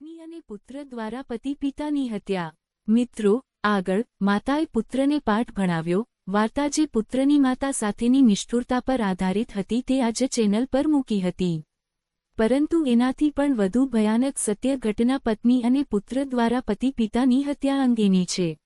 પત્ની અને પુત્ર દ્વારા પતિ પિતાની હત્યા. મિત્રો, આગળ, માતાએ પુત્રને પાઠ ભણાવ્યો. વાર્તા જે પુત્રની માતા સાથેની નિષ્ઠુરતા પર આધારિત હતી તે આજે ચેનલ પર મૂકી હતી. પરંતુ એનાથી પણ વધુ ભયાનક સત્ય ઘટના પત્ની અને પુત્ર દ્વારા પતિ પિતાની હત્યા અંગેની છે.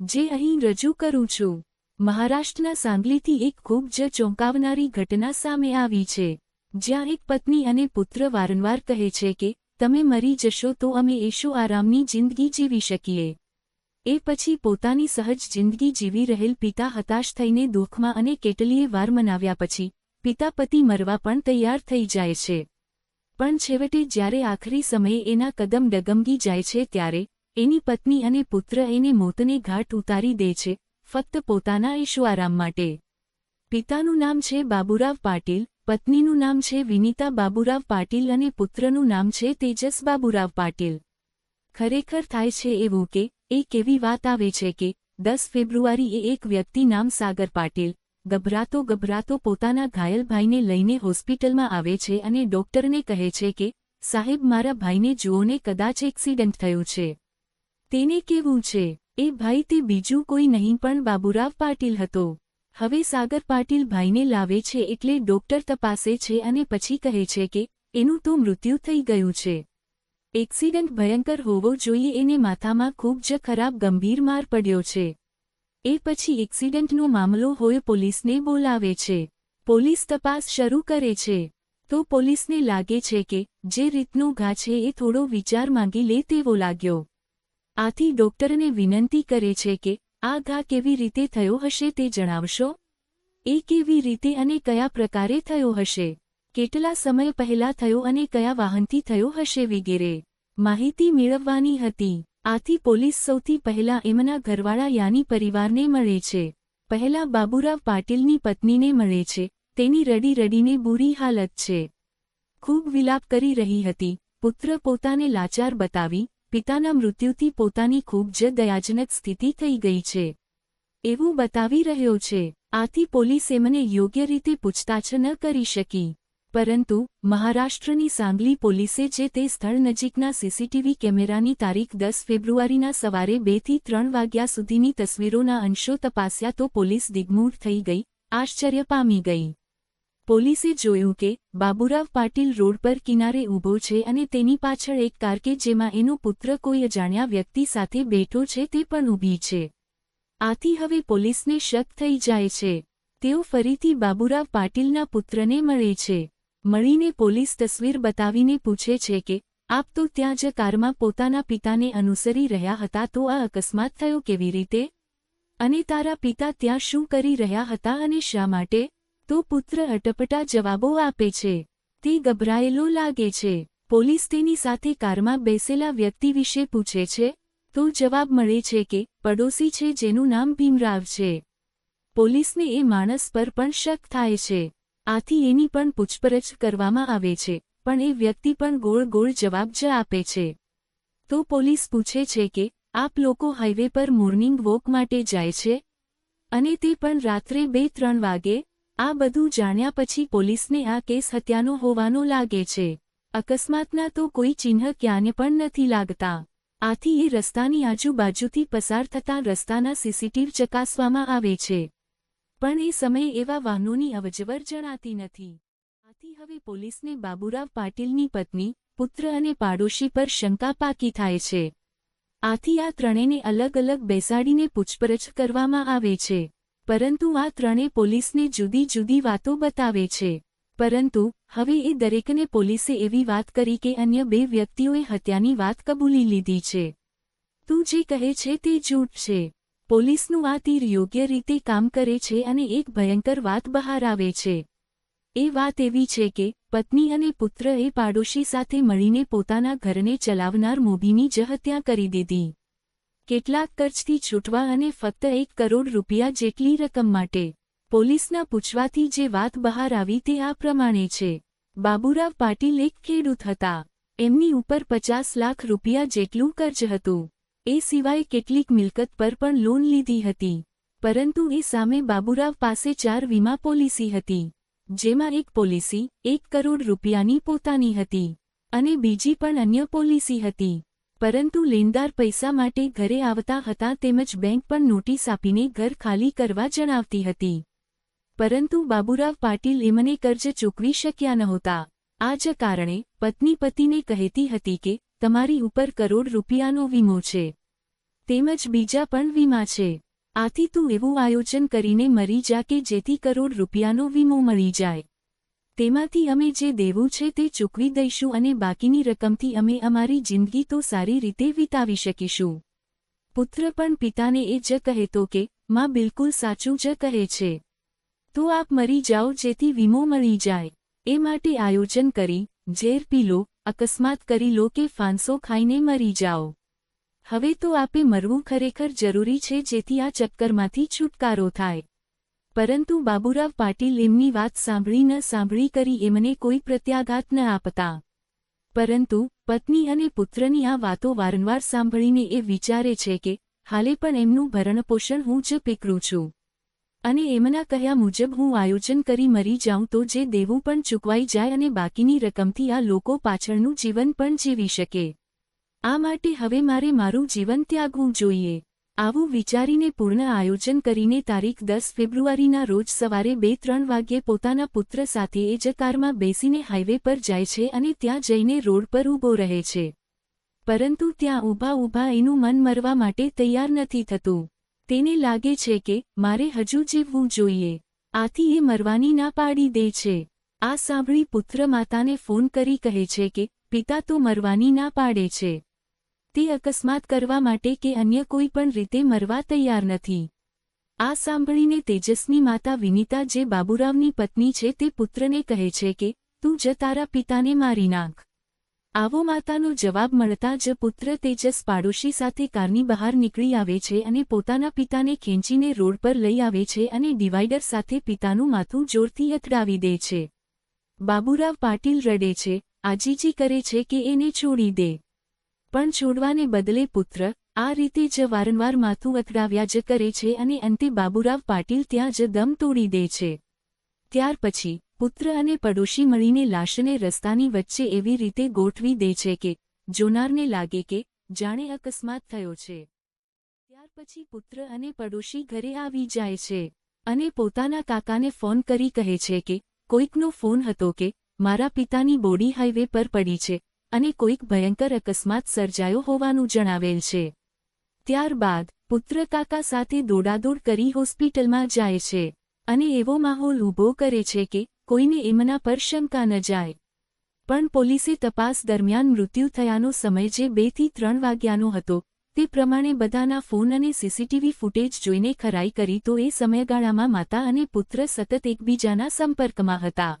જે અહીં રજૂ કરું છું. મહારાષ્ટ્રના સાંગલીથી એક ખૂબ જ ચોંકાવનારી ઘટના સામે આવી છે. જ્યાં એક પત્ની અને પુત્ર વારંવાર કહે છે કે તમે મરી જશો તો અમે એશો આરામની જિંદગી જીવી શકીએ. એ પછી પોતાની સહજ જિંદગી જીવી રહેલ પિતા હતાશ થઈને દુઃખમાં અને કેટલીય વાર મનાવ્યા પછી, પિતા પતિ મરવા પણ તૈયાર થઈ જાય છે. પણ છેવટે જ્યારે આખરી સમયે એના કદમ ડગમગી જાય છે ત્યારે, એની પત્ની અને પુત્ર એને મોતને ઘાટ ઉતારી દે છે, ફક્ત પોતાના ઈશ્વારામ માટે. પિતાનું નામ છે બાબુરાવ પાટીલ, પત્નીનું નામ છે વિનીતા બાબુરાવ પાટીલ અને પુત્રનું નામ છે તેજસ બાબુરાવ પાટીલ. ખરેખર થાય છે એવું કે, એક એવી વાત આવે છે કે, દસ ફેબ્રુઆરીએ એક વ્યક્તિ નામ સાગર પાટીલ, ગભરાતો ગભરાતો પોતાના ઘાયલ ભાઈને લઈને હોસ્પિટલમાં આવે છે અને ડોક્ટરને કહે છે કે, સાહેબ, મારા ભાઈને જુઓને કદાચ એક્સિડન્ટ થયું છે. તેને કેવું છે? એ ભાઈ તે બીજું કોઈ નહીં પણ બાબુરાવ પાટીલ હતો. હવે સાગર પાટીલ ભાઈને લાવે છે એટલે ડોક્ટર તપાસે છે અને પછી કહે છે કે, એનું તો મૃત્યુ થઈ ગયું છે. એક્સિડન્ટ ભયંકર હોવો જોઈએ, એને માથામાં ખૂબ જ ખરાબ ગંભીર માર પડ્યો છે. એ પછી એક્સિડન્ટનો મામલો હોય પોલીસને બોલાવે છે. પોલીસ તપાસ શરૂ કરે છે. તો પોલીસને લાગે છે કે, જે રીતનો ઘા છે એ થોડો વિચાર માંગી લે તેવો લાગ્યો. આથી ડોક્ટરને વિનંતી કરે છે કે આ ઘા કેવી રીતે થયો હશે તે જણાવશો? એ કેવી રીતે અને કયા પ્રકારે થયો હશે? કેટલા સમય પહેલા થયો અને કયા વાહનથી થયો હશે વગેરે માહિતી મેળવવાની હતી. આથી પોલીસ સૌથી પહેલા એમના ઘરવાળા યાની પરિવારને મળે છે. પહેલા બાબુરાવ પાટીલની પત્નીને મળે છે. તેની રડી રડીને બુરી હાલત છે. ખૂબ વિલાપ કરી રહી હતી. પુત્ર પોતાને લાચાર બતાવી પિતાના મૃત્યુથી પોતાની ખૂબ જ દયાજનક સ્થિતિ થઈ ગઈ છે. એવું બતાવી રહ્યો છે. આથી પોલીસ એમને યોગ્ય રીતે પૂછતાછ ન કરી શકી. પરંતુ, મહારાષ્ટ્રની સાંગલી પોલીસે જે તે સ્થળ નજીકના સીસીટીવી કેમેરાની તારીખ દસ ફેબ્રુઆરીના સવારે બેથી ત્રણ વાગ્યા સુધીની તસવીરોના અંશો તપાસ્યા તો પોલીસ દિગ્મૂઢ થઈ ગઈ, આશ્ચર્ય પામી ગઈ. પોલીસે જોયું કે, બાબુરાવ પાટીલ રોડ પર કિનારે ઊભો છે અને તેની પાછળ એક કાર કે જેમાં એનો પુત્ર કોઈ અજાણ્યા વ્યક્તિ સાથે બેઠો છે તે પણ ઊભી છે. આથી હવે પોલીસને શક થઈ જાય છે. તેઓ ફરીથી બાબુરાવ પાટીલના પુત્રને મળે છે. મળીને પોલીસ તસવીર બતાવીને પૂછે છે કે, આપ તો ત્યાં જ કારમાં પોતાના પિતાને અનુસરી રહ્યા હતા તો આ અકસ્માત થયો કેવી રીતે? અને તારા પિતા ત્યાં શું કરી રહ્યા હતા અને શા માટે? તો પુત્ર અટપટા જવાબો આપે છે. તે ગભરાયેલો લાગે છે. પોલીસ તેની સાથે કારમાં બેસેલા વ્યક્તિ વિશે પૂછે છે. તો જવાબ મળે છે કે પડોશી છે જેનું નામ ભીમરાવ છે. પોલીસને એ માણસ પર પણ શક થાય છે. આથી એની પણ પૂછપરછ કરવામાં આવે છે, પણ એ વ્યક્તિ પણ ગોળ ગોળ જવાબ જ આપે છે. તો પોલીસ પૂછે છે કે, આપ લોકો હાઇવે પર મોર્નિંગ વોક માટે જાય છે? અને તે પણ રાત્રે બે ત્રણ વાગે આ બધું જાણ્યા પછી પોલીસને આ કેસ હત્યાનો હોવાનો લાગે છે. અકસ્માતના તો કોઈ ચિહ્ન ક્યાંને પણ નથી લાગતા. આથી એ રસ્તાની આજુબાજુથી પસાર થતાં રસ્તાના સીસીટીવ ચકાસવામાં આવે છે. પણ એ સમયે એવા વાહનોની અવજવર જણાતી નથી. આથી હવે પોલીસને બાબુરાવ પાટીલની પત્ની, પુત્ર અને પાડોશી પર શંકા પાકી થાય છે. આથી આ ત્રણેને અલગ અલગ બેસાડીને પૂછપરછ કરવામાં આવે છે. પરંતુ આ ત્રણે પોલીસને જુદી જુદી વાતો બતાવે છે. પરંતુ, હવે એ દરેકને પોલીસે એવી વાત કરી કે અન્ય બે વ્યક્તિઓએ હત્યાની વાત કબૂલી લીધી છે. તું જે કહે છે તે જૂઠ છે. પોલીસનું આ તીર યોગ્ય રીતે કામ કરે છે અને એક ભયંકર વાત બહાર આવે છે. એ વાત એવી છે કે, પત્ની અને પુત્ર એ પાડોશી સાથે મળીને પોતાના ઘરને ચલાવનાર મોભીની જ હત્યા કરી દીધી. કેટલાક ખર્ચથી છૂટવા અને ફક્ત એક કરોડ રૂપિયા જેટલી રકમ માટે પોલીસના પૂછવાથી જે વાત બહાર આવી તે આ પ્રમાણે છે. બાબુરાવ પાટીલ એક ખેડૂત હતા. એમની ઉપર પચાસ લાખ રૂપિયા જેટલું કર્જ હતું. એ સિવાય કેટલીક મિલકત પર પણ લોન લીધી હતી. પરંતુ એ સામે બાબુરાવ પાસે ચાર વીમા પોલિસી હતી. જેમાં એક પોલિસી, એક કરોડ રૂપિયાની પોતાની હતી. અને બીજી પણ અન્ય પોલિસી હતી. પરંતુ લેનદાર પૈસા માટે ઘરે આવતા હતા તેમજ બેંક પણ નોટિસ આપીને ઘર ખાલી કરવા જણાવતી હતી. પરંતુ બાબુરાવ પાટીલ એમને કર્જ ચૂકવી શક્યા નહોતા. આ જ કારણે પત્ની પતિને કહેતી હતી કે, તમારી ઉપર કરોડ રૂપિયાનો વીમો છે. તેમજ બીજા પણ વીમા છે. આથી તું એવું આયોજન કરીને મરી જા કે જેથી કરોડ રૂપિયાનો વીમો મળી જાય. તેમાંથી અમે જે દેવું છે તે ચૂકવી દઈશું અને બાકીની રકમથી અમે અમારી જિંદગી તો સારી રીતે વિતાવી શકીશું. પુત્ર પણ પિતાને એ જ કહેતો કે, માં બિલકુલ સાચું જ કહે છે. તો આપ મરી જાઓ જેથી વીમો મળી જાય. એ માટે આયોજન કરી, ઝેર પી લો, અકસ્માત કરી લો કે ફાંસો ખાઈને મરી જાઓ. હવે તો આપે મરવું ખરેખર જરૂરી છે જેથી આ ચક્કરમાંથી છુટકારો થાય. પરંતુ બાબુરાવ પાટીલ એમની વાત સાંભળી ન સાંભળી કરી એમને કોઈ પ્રત્યાઘાત ન આપતા. પરંતુ પત્ની અને પુત્રની આ વાતો વારંવાર સાંભળીને એ વિચારે છે કે, હાલે પણ એમનું ભરણપોષણ હું જ પીકરું છું. અને એમના કહ્યા મુજબ હું આયોજન કરી મરી જાઉં તો જે દેવું પણ ચૂકવાઈ જાય અને બાકીની રકમથી આ લોકો પાછળનું જીવન પણ જીવી શકે. આ માટે હવે મારે મારું જીવન ત્યાગવું જોઈએ. આવું વિચારીને પૂર્ણ આયોજન કરીને તારીખ દસ ફેબ્રુઆરીના રોજ સવારે બે ત્રણ વાગ્યે પોતાના પુત્ર સાથે એ જ કારમાં બેસીને હાઇવે પર જાય છે અને ત્યાં જઈને રોડ પર ઊભો રહે છે. પરંતુ ત્યાં ઊભા ઊભા એનું મન મરવા માટે તૈયાર નથી થતું. તેને લાગે છે કે, મારે હજુ જીવવું જોઈએ. આથી એ મરવાની ના પાડી દે છે. આ સાંભળી પુત્ર માતાને ફોન કરી કહે છે કે, પિતા તો મરવાની ના પાડે છે. તે અકસ્માત કરવા માટે કે અન્ય કોઈ પણ રીતે મરવા તૈયાર નથી. આ સાંભળીને તેજસની માતા વિનીતા જે બાબુરાવની પત્ની છે તે પુત્રને કહે છે કે, તું જ તારા પિતાને મારી નાખ. આવો માતાનો જવાબ મળતા જ પુત્ર તેજસ પાડોશી સાથે કારની બહાર નીકળી આવે છે અને પોતાના પિતાને ખેંચીને રોડ પર લઈ આવે છે અને ડિવાઈડર સાથે પિતાનું માથું જોરથી અથડાવી દે છે. બાબુરાવ પાટીલ રડે છે, આજીજી કરે છે કે એને છોડી દે. પણ છોડવાને બદલે પુત્ર, આ રીતે જ વારંવાર માથું અથડાવ્યા જ કરે છે અને અંતે બાબુરાવ પાટીલ ત્યાં જ દમ તોડી દે છે. ત્યાર પછી, પુત્ર અને પડોશી મળીને લાશને રસ્તાની વચ્ચે એવી રીતે ગોઠવી દે છે કે, જોનારને લાગે કે, જાણે અકસ્માત થયો છે. ત્યાર પછી પુત્ર અને પડોશી ઘરે આવી જાય છે અને પોતાના કાકાને ફોન કરી કહે છે કે, કોઈકનો ફોન હતો કે, મારા પિતાની બોડી હાઈવે પર પડી છે. અને કોઈક ભયંકર અકસ્માત સર્જાયો હોવાનું જણાવેલ છે. ત્યારબાદ, પુત્ર કાકા સાથે દોડાદોડ કરી હોસ્પિટલમાં જાય છે અને એવો માહોલ ઊભો કરે છે કે કોઈને એમના પર શંકા ન જાય. પણ પોલીસે તપાસ દરમિયાન મૃત્યુ થયાનો સમય જે બેથી ત્રણ વાગ્યાનો હતો, તે પ્રમાણે બધાના ફોન અને સીસીટીવી ફૂટેજ જોઈને ખરાઈ કરી તો એ સમયગાળામાં માતા અને પુત્ર સતત એકબીજાના સંપર્કમાં હતા.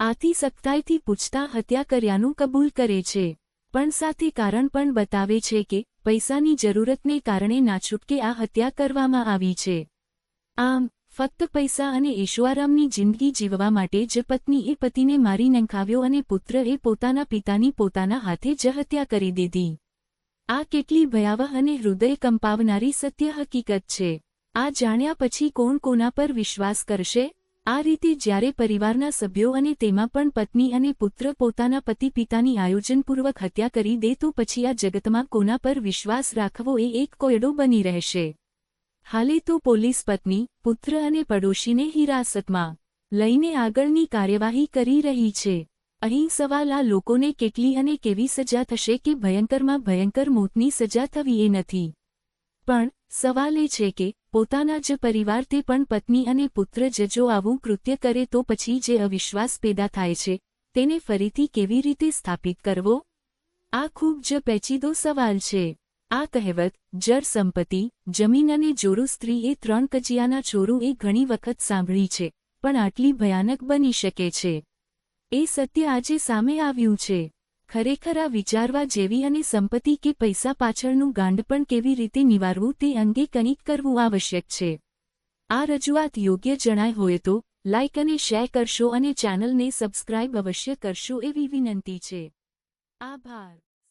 આથી સખ્તાઈથી પૂછતા હત્યા કર્યાનું કબૂલ કરે છે. પણ સાથે કારણ પણ બતાવે છે કે, પૈસાની જરૂરતને કારણે નાછૂટકે આ હત્યા કરવામાં આવી છે. આમ, ફક્ત પૈસા અને ઈશ્વરામની જિંદગી જીવવા માટે જ પત્ની એ પતિને મારી નંખાવ્યો અને પુત્ર એ પોતાના પિતાની પોતાના હાથે જ હત્યા કરી દીધી. આ કેટલી ભયાવહ અને હૃદય કંપાવનારી સત્ય હકીકત છે. આ જાણ્યા પછી કોણ કોના પર વિશ્વાસ કરશે? આ રીતે જ્યારે પરિવારના સભ્યો અને તેમાં પણ પત્ની અને પુત્ર પોતાના પતિ પિતાની આયોજનપૂર્વક હત્યા કરી દે તો પછી આ જગતમાં કોના પર વિશ્વાસ રાખવો એ એક કોયડો બની રહેશે. હાલે તો પોલીસ પત્ની, પુત્ર અને પડોશીને હિરાસતમાં લઈને આગળની કાર્યવાહી કરી રહી છે. અહીં સવાલ આ લોકોને કેટલી અને કેવી સજા થશે કે ભયંકરમાં ભયંકર મોતની સજા થવી એ નથી. પણ સવાલ એ છે કે, પોતાના જ પરિવાર તે પણ પત્ની અને પુત્ર જ જો આવું કૃત્ય કરે તો પછી જે અવિશ્વાસ પેદા થાય છે, તેને ફરીથી કેવી રીતે સ્થાપિત કરવો? આ ખૂબ જ પેચીદો સવાલ છે. આ કહેવત જર સંપત્તિ, જમીન અને જોરું સ્ત્રી એ ત્રણ કજિયાના ચોરું એ ઘણી વખત સાંભળી છે, પણ આટલી ભયાનક બની શકે છે. એ સત્ય આજે સામે આવ્યું છે. ખરેખર આ વિચારવા જેવી અને સંપત્તિ કે પૈસા પાછળનું ગાંડ પણ કેવી રીતે નિવારવું તે અંગે કંઈક કરવું આવશ્યક છે. આ રજૂઆત યોગ્ય જણાય હોય તો લાઇક અને શેર કરશો અને ચેનલને સબસ્ક્રાઇબ અવશ્ય કરશો એવી વિનંતી છે. આભાર.